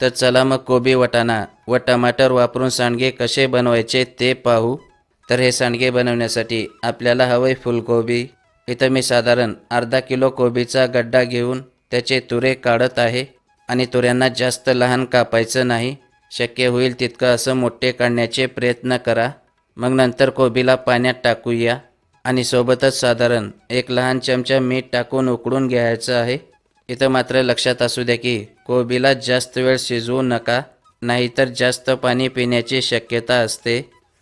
तर चला मग कोबी वटाणा. व टमाटर वापरून सांडगे कसे बनवायचे ते पाहू. तर हे सांडगे बनवण्यासाठी आपल्याला हवंय फुलकोबी. इथं मी साधारण अर्धा किलो कोबीचा गड्डा घेऊन त्याचे तुरे काढत आहे आणि तुऱ्यांना जास्त लहान कापायचं नाही. शक्य होईल तितकं असं मोठे काढण्याचे प्रयत्न करा. मग नंतर कोबीला पाण्यात टाकूया. आणि सोबतच साधारण एक लहान चमचा मीठ टाकून उकडून घ्यायचं आहे. इथं मात्र लक्षात असू द्या की कोबीला जास्त वेळ शिजवू नका नाहीतर जास्त पाणी पिण्याची शक्यता असते.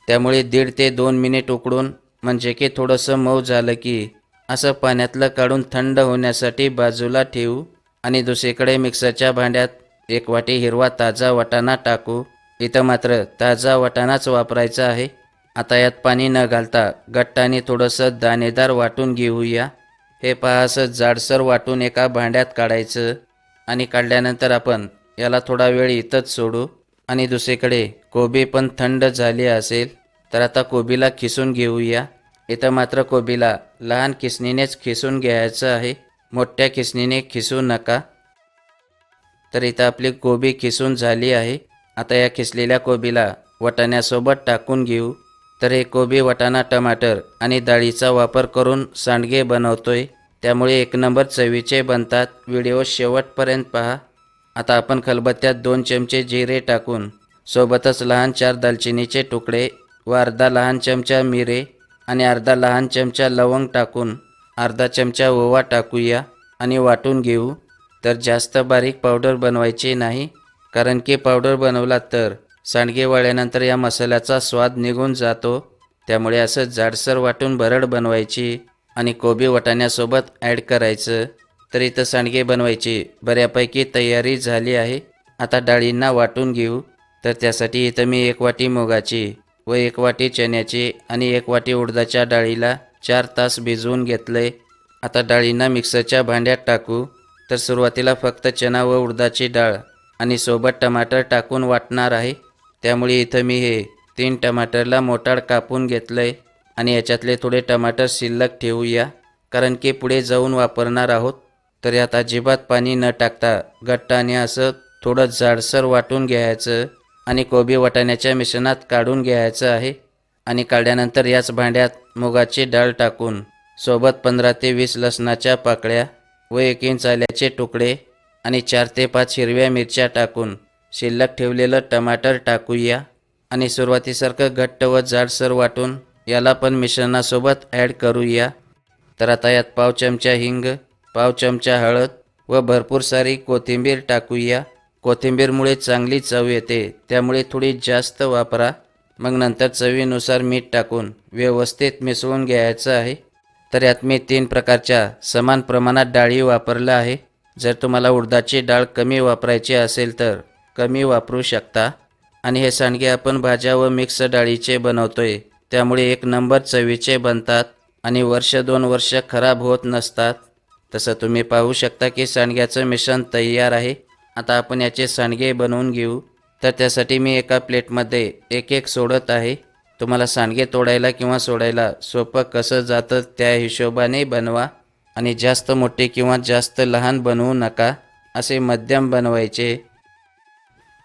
त्यामुळे दीड ते दोन मिनिट उकडून म्हणजे की थोडंसं मऊ झालं की असं पाण्यातलं काढून थंड होण्यासाठी बाजूला ठेवू आणि दुसरीकडे मिक्सरच्या भांड्यात एक वाटी हिरवा ताजा वाटाणा टाकू. इथं मात्र ताजा वाटाणाच वापरायचा आहे. आता यात पाणी न घालता गट्टाने थोडंसं दाणेदार वाटून घेऊया. हे पहासं जाडसर वाटून एका भांड्यात काढायचं आणि काढल्यानंतर आपण याला थोडा वेळ इथंच सोडू. आणि दुसरीकडे कोबी पण थंड झाली असेल तर आता कोबीला खिसून घेऊया. इथं मात्र कोबीला लहान खिसणीनेच खिसून घ्यायचं आहे. मोठ्या खिसणीने खिसू नका. तर इथं आपली कोबी खिसून झाली आहे. आता या खिसलेल्या कोबीला वटाण्यासोबत टाकून घेऊ. तर हे कोबी वटाणा टमाटर आणि डाळीचा वापर करून सांडगे बनवतोय. त्यामुळे एक नंबर चवीचे बनतात. व्हिडिओ शेवटपर्यंत पहा. आता आपण खलबत्त्यात दोन चमचे जिरे टाकून सोबतच लहान चार दालचिनीचे तुकडे व अर्धा लहान चमचा मिरे आणि अर्धा लहान चमचा लवंग टाकून अर्धा चमचा ओवा टाकूया आणि वाटून घेऊ. तर जास्त बारीक पावडर बनवायची नाही कारण की पावडर बनवला तर सांडगे वाळल्यानंतर या मसाल्याचा स्वाद निघून जातो. त्यामुळे असं जाडसर वाटून भरड बनवायची. आणि कोबी वटाण्यासोबत ॲड करायचं. तर इथं सांडगे बनवायची. बऱ्यापैकी तयारी झाली आहे. आता डाळींना वाटून घेऊ. तर त्यासाठी इथं मी एक वाटी मुगाची व एक वाटी चण्याची आणि एक वाटी उडदाच्या डाळीला चार तास भिजवून घेतले आता डाळींना मिक्सरच्या भांड्यात टाकू. तर सुरुवातीला फक्त चना व उडदाची डाळ आणि सोबत टमाटर टाकून वाटणार आहे. त्यामुळे इथं मी हे तीन टमाटरला मोटाड कापून घेतलंय. आणि याच्यातले थोडे टमाटर शिल्लक ठेवूया. कारण की पुढे जाऊन वापरणार आहोत. तर यात अजिबात पाणी न टाकता घट्ट आणि असं थोडं जाडसर वाटून घ्यायचं आणि कोबी वाटाण्याच्या मिश्रणात काढून घ्यायचं आहे. आणि काढल्यानंतर याच भांड्यात मुगाची डाळ टाकून सोबत पंधरा ते वीस लसणाच्या पाकळ्या व एक इंच आल्याचे तुकडे आणि चार ते पाच हिरव्या मिरच्या टाकून शिल्लक ठेवलेलं टमाटर टाकूया. आणि सुरुवातीसारखं घट्ट व जाडसर वाटून याला पण मिश्रणासोबत ॲड करूया. तर आता यात पाव चमचा हिंग पाव चमचा हळद व भरपूर सारी कोथिंबीर टाकूया. कोथिंबीरमुळे चांगली चव येते त्यामुळे थोडी जास्त वापरा. मग नंतर चवीनुसार मीठ टाकून व्यवस्थित मिसळून घ्यायचं आहे. तर यात मी तीन प्रकारच्या समान प्रमाणात डाळी वापरल्या आहे. जर तुम्हाला उडदाची डाळ कमी वापरायची असेल तर कमी वापरू शकता. आणि हे सांडगे आपण भाज्या व मिक्स डाळीचे बनवतोय. त्यामुळे एक नंबर चवीचे बनतात आणि वर्ष दोन वर्ष खराब होत नसतात. तसं तुम्ही पाहू शकता की सांडग्याचं मिश्रण तयार आहे. आता आपण याचे सांडगे बनवून घेऊ. तर त्यासाठी मी एका प्लेटमध्ये एक एक सोडत आहे. तुम्हाला सांडगे तोडायला किंवा सोडायला सोपं कसं जातं त्या हिशोबाने बनवा आणि जास्त मोठे किंवा जास्त लहान बनवू नका असे मध्यम बनवायचे.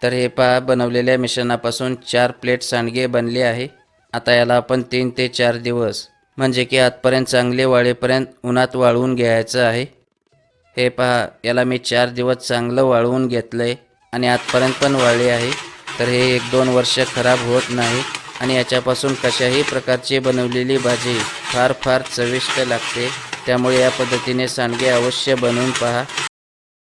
तर हे पहा बनवलेल्या मिश्रणापासून चार प्लेट सांडगे बनले आहे. आता याला आपण तीन ते चार दिवस म्हणजे की आजपर्यंत चांगले वाळेपर्यंत उन्हात वाळवून घ्यायचं आहे. हे पहा याला मी चार दिवस चांगलं वाळवून घेतलं आहे आणि आजपर्यंत पण वाळले आहे. तर हे एक दोन वर्ष खराब होत नाही आणि याच्यापासून कशाही प्रकारची बनवलेली भाजी फार फार चविष्ट लागते. त्यामुळे या पद्धतीने सांडगे अवश्य बनवून पहा.